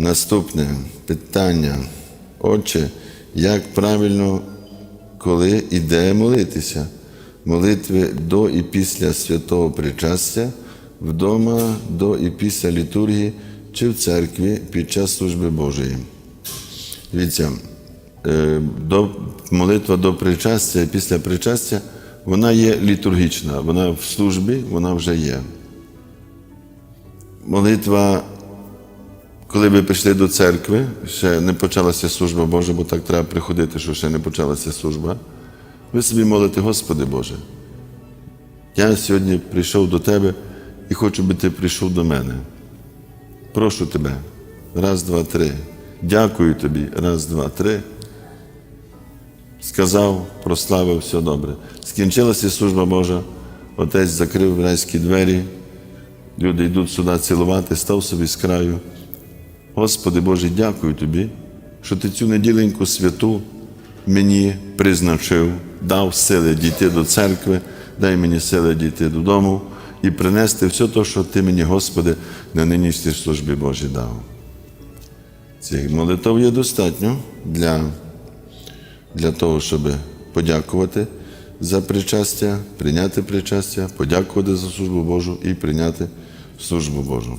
Наступне питання. Отче, як правильно, коли іде молитися? Молитви до і після святого причастя, вдома до і після літургії чи в церкві під час служби Божої. Дивіться, е, до, молитва до причастя і після причастя, вона є літургічна, вона в службі, вона вже є. Молитва, коли ви прийшли до церкви, ще не почалася служба Божа, бо так треба приходити, що ще не почалася служба. Ви собі молите, Господи Боже. Я сьогодні прийшов до Тебе і хочу, би Ти прийшов до мене. Прошу Тебе. Раз, два, три. Дякую тобі. Раз, два, три. Сказав, прославив, все добре. Скінчилася служба Божа. Отець закрив райські двері. Люди йдуть сюди цілувати, став собі з краю. Господи Боже, дякую Тобі, що Ти цю неділеньку святу мені призначив, дав сили дійти до церкви, дай мені сили дійти додому і принести все те, що Ти мені, Господи, на нинішній службі Божій дав. Цих молитв є достатньо для, для того, щоб подякувати за причастя, прийняти причастя, подякувати за службу Божу і прийняти службу Божу.